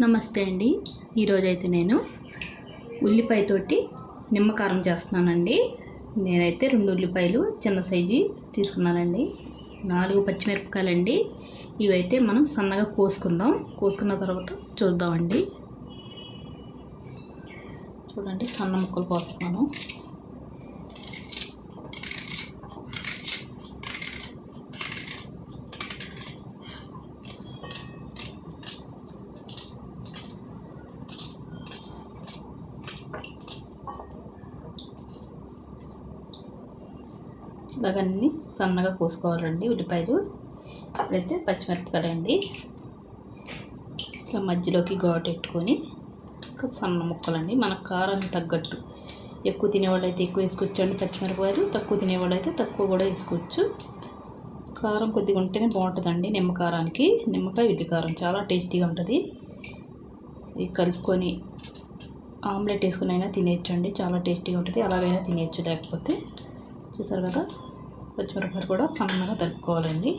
నమస్తే అండి. ఈరోజైతే నేను ఉల్లిపాయతోటి నిమ్మకారం చేస్తున్నానండి. నేనైతే రెండు ఉల్లిపాయలు చిన్న సైజు తీసుకున్నానండి. నాలుగు పచ్చిమిరపకాయలండి. ఇవైతే మనం సన్నగా కోసుకుందాం. కోసుకున్న తర్వాత చూద్దామండి. చూడండి సన్న ముక్కలు కోసుకున్నాను. ఇలాగన్నీ సన్నగా కోసుకోవాలండి ఉల్లిపాయలు. ఇప్పుడైతే పచ్చిమిరపకాయలు అండి ఇట్లా మధ్యలోకి గోటెట్టుకొని పెట్టుకొని సన్న ముక్కలండి. మన కారం తగ్గట్టు. ఎక్కువ తినేవాళ్ళు అయితే ఎక్కువ వేసుకోవచ్చండి పచ్చిమిరపకాయలు. తక్కువ తినేవాళ్ళు అయితే తక్కువ కూడా వేసుకోవచ్చు. కారం కొద్దిగా ఉంటేనే బాగుంటుందండి నిమ్మకారానికి నిమ్మకాయ ఇడ్లీ కారం చాలా టేస్టీగా ఉంటుంది. ఇవి కలుపుకొని ఆమ్లెట్ వేసుకుని అయినా తినేయచ్చండి. చాలా టేస్టీగా ఉంటుంది. అలాగైనా తినేయచ్చు లేకపోతే. చూసారు కదా? పచ్చిమిరపకాయలు కూడా సన్నగా తరుపుకోవాలండి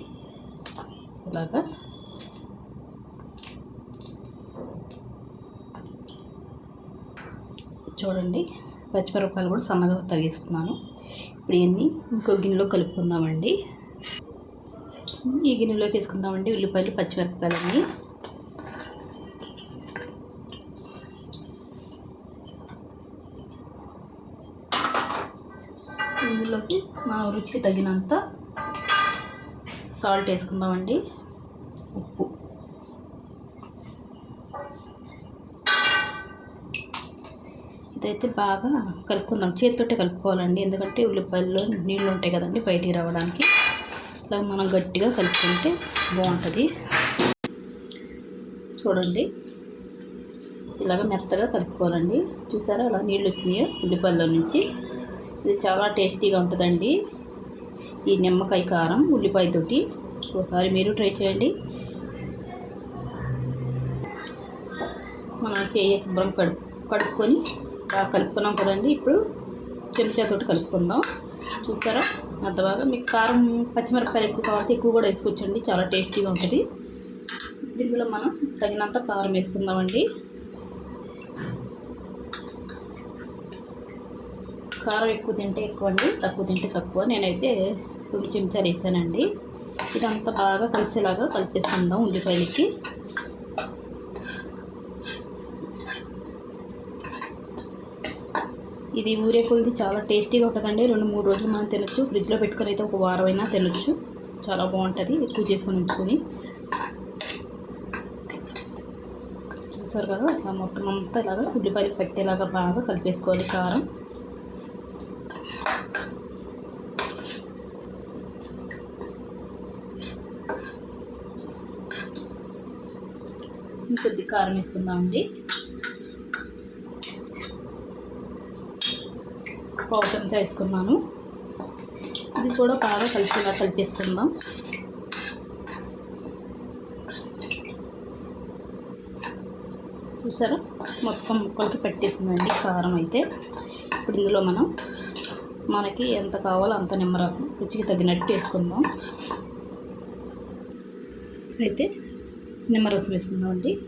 ఇలాగా. చూడండి పచ్చిమిరపకాయలు కూడా సన్నగా తరిగేసుకున్నాను. ఇప్పుడు ఇవన్నీ ఇంకో గిన్నెలో కలుపుకుందామండి. ఈ గిన్నెలోకి వేసుకుందామండి ఉల్లిపాయలు పచ్చిమిరపకాయలన్నీ. ఇందులోకి మా రుచికి తగినంత సాల్ట్ వేసుకుందామండి. ఉప్పు. ఇదైతే బాగా కలుపుకుందాం. చేతితోటే కలుపుకోవాలండి. ఎందుకంటే ఉల్లిపాయల్లో నీళ్ళు ఉంటాయి కదండి బయటికి రావడానికి. ఇలా మనం గట్టిగా కలుపుకుంటే బాగుంటుంది. చూడండి. ఇలాగ మెత్తగా కలుపుకోవాలండి. చూసారా? అలా నీళ్ళు వచ్చినాయో ఉల్లిపాయల్లో నుంచి. ఇది చాలా టేస్టీగా ఉంటుందండి. ఈ నిమ్మకాయ కారం ఉల్లిపాయతోటి ఒకసారి మీరు ట్రై చేయండి. మనం చేయ శుభ్రం కడుపు కడుక్కొని బాగా కలుపుకున్నాం కదండి. ఇప్పుడు చెంచాతోటి కలుపుకుందాం. చూసారా అంత బాగా మీకు కారం పచ్చిమిరపకాయలు ఎక్కువ కావాలంటే ఎక్కువ కూడా వేసుకోవచ్చండి. చాలా టేస్టీగా ఉంటుంది. ఇందులో మనం తగినంత కారం వేసుకుందామండి. కారం ఎక్కువ తింటే ఎక్కువ అండి తక్కువ తింటే తక్కువ. నేనైతే రెండు చెంచాలు వేసానండి. ఇదంతా బాగా కలిసేలాగా కలిపేసుకుందాం ఉల్లిపాయలకి. ఇది ఊరే కొలిది చాలా టేస్టీగా ఉంటుందండి. రెండు మూడు రోజులు మనం తినచ్చు. ఫ్రిడ్జ్లో పెట్టుకొని అయితే ఒక వారం అయినా తినొచ్చు. చాలా బాగుంటుంది ఎక్కువ చేసుకొని ఉంచుకొని. చూసారు కదా? మొత్తం అంతా ఇలాగా ఉల్లిపాయలు పెట్టేలాగా బాగా కలిపేసుకోవాలి కారం. ఇంకొద్ది కారం వేసుకుందామండి. పావు చెంచా వేసుకున్నాను. ఇది కూడా బాగా కలిసేలా కలిపేసుకుందాం. చూసారా? మొత్తం ముక్కలకి పెట్టేసిందండి కారం అయితే. ఇప్పుడు ఇందులో మనం మనకి ఎంత కావాలో అంత నిమ్మరసం రుచికి తగినట్టు వేసుకుందాం. అయితే నిమ్మరసం వేసుకుందామండి.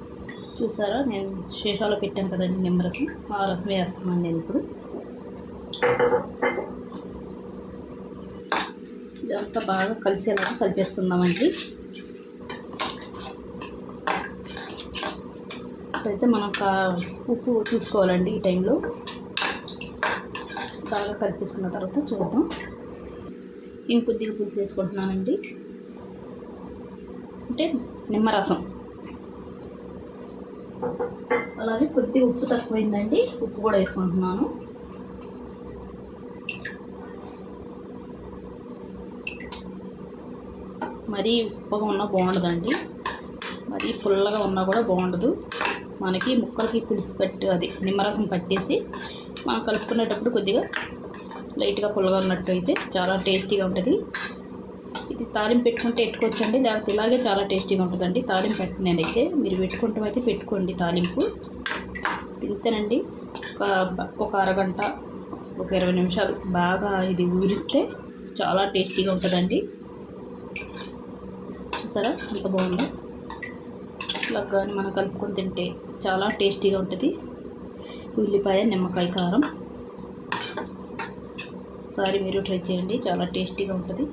చూసారా నేను శేషాలో పెట్టాను కదండి నిమ్మరసం. ఆ రసం వేస్తున్నాను నేను ఇప్పుడు. ఇదంతా బాగా కలిసేలాగా కలిపేసుకుందామండి. ఇప్పుడైతే మనం కా ఉప్పు చూసుకోవాలండి ఈ టైంలో. బాగా కలిపేసుకున్న తర్వాత చూద్దాం. ఇంకొద్దిగా పులుసు వేసుకుంటున్నానండి. అంటే నిమ్మరసం. అలాగే కొద్దిగా ఉప్పు తక్కువైందండి. ఉప్పు కూడా వేసుకుంటున్నాను. మరీ ఉప్పగా ఉన్నా బాగుండదండి. మరీ పుల్లగా ఉన్నా కూడా బాగుండదు. మనకి ముక్కలకి పులుసు పెట్టి అది నిమ్మరసం పట్టేసి మనం కలుపుకునేటప్పుడు కొద్దిగా లైట్గా పుల్లగా ఉన్నట్టు అయితే చాలా టేస్టీగా ఉంటుంది. ఇది తాలింపు పెట్టుకుంటే పెట్టుకోవచ్చండి లేకపోతే ఇలాగే చాలా టేస్టీగా ఉంటుందండి. తాలింపు పెట్టినదైతే మీరు పెట్టుకుంటాం అయితే పెట్టుకోండి తాలింపు. ఇంతేనండి. ఒక ఒక అరగంట ఒక ఇరవై నిమిషాలు బాగా ఇది ఊరిస్తే చాలా టేస్టీగా ఉంటుందండి. చూసారా? ఎంత బాగుందో. ఇలా కానీ మనం కలుపుకొని తింటే చాలా టేస్టీగా ఉంటుంది. ఉల్లిపాయ నిమ్మకాయ కారం. సారీ మీరు ట్రై చేయండి. చాలా టేస్టీగా ఉంటుంది.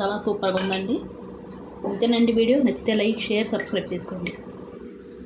చాలా సూపర్గా ఉందండి. అంతేనండి వీడియో. నచ్చితే లైక్ షేర్ సబ్స్క్రైబ్ చేసుకోండి.